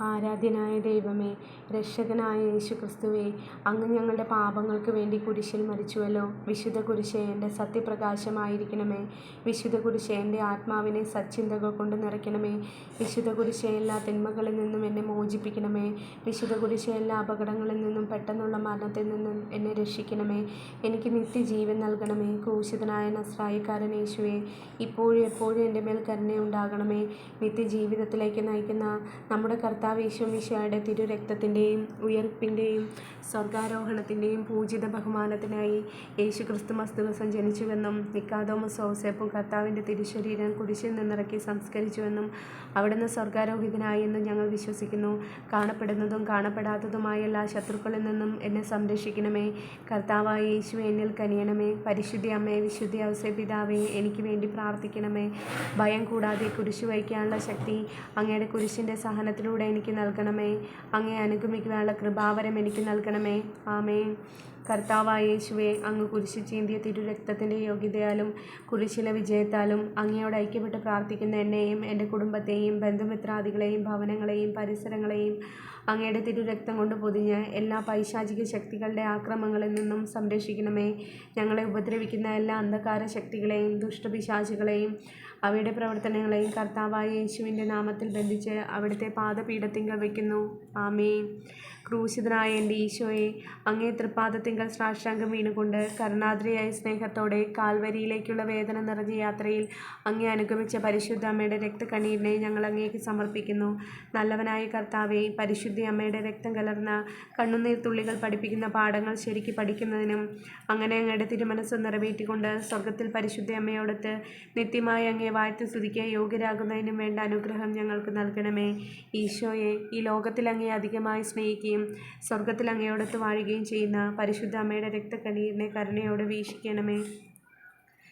ആരാധ്യനായ ദൈവമേ രക്ഷകനായ യേശുക്രിസ്തുവേ അങ്ങ് ഞങ്ങളുടെ പാപങ്ങൾക്ക് വേണ്ടി കുരിശിൽ മരിച്ചുവല്ലോ. വിശുദ്ധ കുരിശേ എന്റെ സത്യപ്രകാശമായിരിക്കണമേ. വിശുദ്ധ കുരിശേ എന്റെ ആത്മാവിനെ സച്ചിന്തകൾ കൊണ്ട് നിറയ്ക്കണമേ. വിശുദ്ധ കുരിശേ എല്ലാ തിന്മകളിൽ നിന്നും എന്നെ മോചിപ്പിക്കണമേ. വിശുദ്ധ കുരിശേ എല്ലാ അപകടങ്ങളിൽ നിന്നും പെട്ടെന്നുള്ള മരണത്തിൽ നിന്നും എന്നെ രക്ഷിക്കണമേ. എനിക്ക് നിത്യജീവൻ നൽകണമേ. ക്രൂശിതനായ നസ്രായിക്കാരൻ യേശുവേ ഇപ്പോഴും എപ്പോഴും എന്റെ മേൽ കരുണയുണ്ടാകണമേ. നിത്യജീവിതത്തിലേക്ക് നയിക്കുന്ന നമ്മുടെ കർത്താവ് യേശുമിശിഹായുടെ തിരുരക്തത്തിന്റെയും ഉയർപ്പിന്റെയും സ്വർഗാരോഹണത്തിന്റെയും പൂജിത ബഹുമാനത്തിനായി യേശു ക്രിസ്തുമസ് ദിവസം ജനിച്ചുവെന്നും നിക്കാദോമസ് ഓസേപ്പും കർത്താവിന്റെ തിരുശരീരം കുരിശിൽ നിന്നിറക്കി സംസ്കരിച്ചുവെന്നും അവിടുന്ന് സ്വർഗാരോഹിതനായി എന്നും ഞങ്ങൾ വിശ്വസിക്കുന്നു. കാണപ്പെടുന്നതും കാണപ്പെടാത്തതുമായ എല്ലാ ശത്രുക്കളിൽ നിന്നും എന്നെ സംരക്ഷിക്കണമേ. കർത്താവായ യേശു എന്നിൽ കനിയണമേ. പരിശുദ്ധി അമ്മേ വിശുദ്ധി ഔസേ പിതാവേ എനിക്ക് വേണ്ടി പ്രാർത്ഥിക്കണമേ. ഭയം കൂടാതെ കുരിശു വഹിക്കാനുള്ള ശക്തി അങ്ങയുടെ കുരിശിന്റെ സഹനത്തിലൂടെ എനിക്ക് നൽകണമേ. അങ്ങേ അനുഗമിക്കുവാനുള്ള കൃപാവരം എനിക്ക് നൽകണമേ. ആമേ കർത്താവായ യേശുവെ അങ്ങ് കുരിശു ചീന്തിയ തിരുരക്തത്തിന്റെ യോഗ്യതയാലും കുരിശിലെ വിജയത്താലും അങ്ങയോട് ഐക്യപ്പെട്ട് പ്രാർത്ഥിക്കുന്ന എന്നെയും എന്റെ കുടുംബത്തെയും ബന്ധുമിത്രാദികളെയും ഭവനങ്ങളെയും പരിസരങ്ങളെയും അങ്ങയുടെ തിരുരക്തം കൊണ്ട് പൊതിഞ്ഞ് എല്ലാ പൈശാചിക ശക്തികളുടെ ആക്രമങ്ങളിൽ നിന്നും സംരക്ഷിക്കണമേ. ഞങ്ങളെ ഉപദ്രവിക്കുന്ന എല്ലാ അന്ധകാര ശക്തികളെയും ദുഷ്ടപിശാചുകളെയും അവയുടെ പ്രവർത്തനങ്ങളെയും കർത്താവായ യേശുവിന്റെ നാമത്തിൽ ബന്ധിച്ച് അവിടുത്തെ പാദപീഠത്തിങ്കൽ വയ്ക്കുന്നു. ആമേൻ. ക്രൂശിതനായ എന്റെ ഈശോയെ അങ്ങേ തൃപ്പാദത്തിങ്കൽ സാഷ്ടാംഗം വീണുകൊണ്ട് കരുണാദ്രിയായ സ്നേഹത്തോടെ കാൽവരിയിലേക്കുള്ള വേദന നിറഞ്ഞ യാത്രയിൽ അങ്ങേ അനുഗമിച്ച പരിശുദ്ധ അമ്മയുടെ രക്തക്കണ്ണീരിനെ ഞങ്ങൾ അങ്ങേക്ക് സമർപ്പിക്കുന്നു. നല്ലവനായ കർത്താവെ പരിശുദ്ധി അമ്മയുടെ രക്തം കലർന്ന കണ്ണുനീർ തുള്ളികൾ പഠിപ്പിക്കുന്ന പാഠങ്ങൾ ശരിക്ക് പഠിക്കുന്നതിനും അങ്ങനെ അങ്ങയുടെ തിരുമനസ് നിറവേറ്റിക്കൊണ്ട് സ്വർഗത്തിൽ പരിശുദ്ധ അമ്മയോടൊത്ത് നിത്യമായി അങ്ങേ വാഴ്ത്തി സ്തുതിക്കാൻ യോഗ്യരാകുന്നതിനും വേണ്ട അനുഗ്രഹം ഞങ്ങൾക്ക് നൽകണമേ. ഈശോയെ ഈ ലോകത്തിൽ അങ്ങേ അധികമായി സ്നേഹിക്കുകയും സ്വർഗത്തിൽ അങ്ങയോടൊത്ത് വാഴുകയും ചെയ്യുന്ന പരിശുദ്ധ അമ്മയുടെ രക്തക്കണ്ണീരിനെ കരുണയോടെ വീക്ഷിക്കണമേ.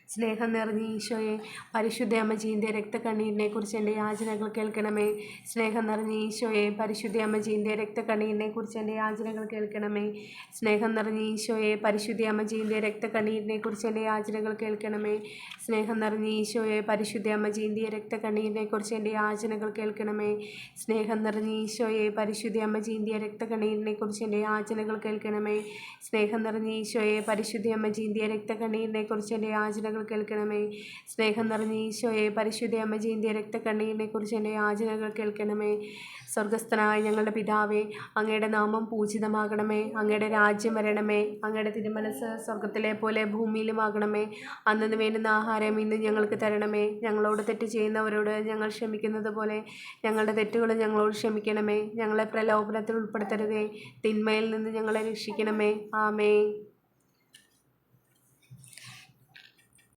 സ്നേഹം നിറഞ്ഞ ഈശോയെ പരിശുദ്ധ അമ്മജീന്റെ രക്തക്കണ്ണീരിനെ കുറിച്ച് എന്റെ യാചനകൾ കേൾക്കണമേ. സ്നേഹം നിറഞ്ഞ ഈശോയെ പരിശുദ്ധ അമ്മജീന്റെ രക്തക്കണ്ണീരിനെ കുറിച്ച് എന്റെ യാചനകൾ കേൾക്കണമേ. സ്നേഹം നിറഞ്ഞ ഈശോയെ പരിശുദ്ധ അമ്മജീന്റെ രക്തക്കണ്ണീരിനെ കുറിച്ച് എന്റെ യാചനകൾ കേൾക്കണമേ. സ്നേഹം നിറഞ്ഞ ഈശോയെ പരിശുദ്ധ അമ്മജീന്റെ രക്തക്കണ്ണീരിനെ കുറിച്ച് എന്റെ യാചനകൾ കേൾക്കണമേ. സ്നേഹം നിറഞ്ഞ ഈശോയെ പരിശുദ്ധ അമ്മജീന്റെ രക്തക്കണ്ണീരിനെ കുറിച്ച് എന്റെ യാചനകൾ കേൾക്കണമേ. സ്നേഹം നിറഞ്ഞ ഈശോയെ പരിശുദ്ധ അമ്മജീന്റെ രക്തക്കണ്ണീരിനെ കുറിച്ച് എന്റെ യാചനകൾ കേൾക്കണമേ. സ്നേഹം നിറഞ്ഞ ഈശോയെ പരിശുദ്ധ അമ്മജീന്റെ രക്തക്കണ്ണീരിനെ കുറിച്ച് എന്റെ യാചനകൾ കേൾക്കണമേ. സ്വർഗസ്ഥനായ ഞങ്ങളുടെ പിതാവേ അങ്ങയുടെ നാമം പൂജിതമാകണമേ. അങ്ങയുടെ രാജ്യം വരണമേ. അങ്ങയുടെ തിരുമനസ് സ്വർഗത്തിലെ പോലെ ഭൂമിയിലുമാകണമേ അന്നു വേണ്ടുന്ന ആഹാരം ഇന്ന് ഞങ്ങൾക്ക് തരണമേ. ഞങ്ങളോട് തെറ്റ് ചെയ്യുന്നവരോട് ഞങ്ങൾ ക്ഷമിക്കുന്നത് പോലെ ഞങ്ങളുടെ തെറ്റുകൾ ഞങ്ങളോട് ക്ഷമിക്കണമേ. ഞങ്ങളെ പ്രലോഭനത്തിൽ ഉൾപ്പെടുത്തരുതേ. തിന്മയിൽ നിന്ന് ഞങ്ങളെ രക്ഷിക്കണമേ. ആമേ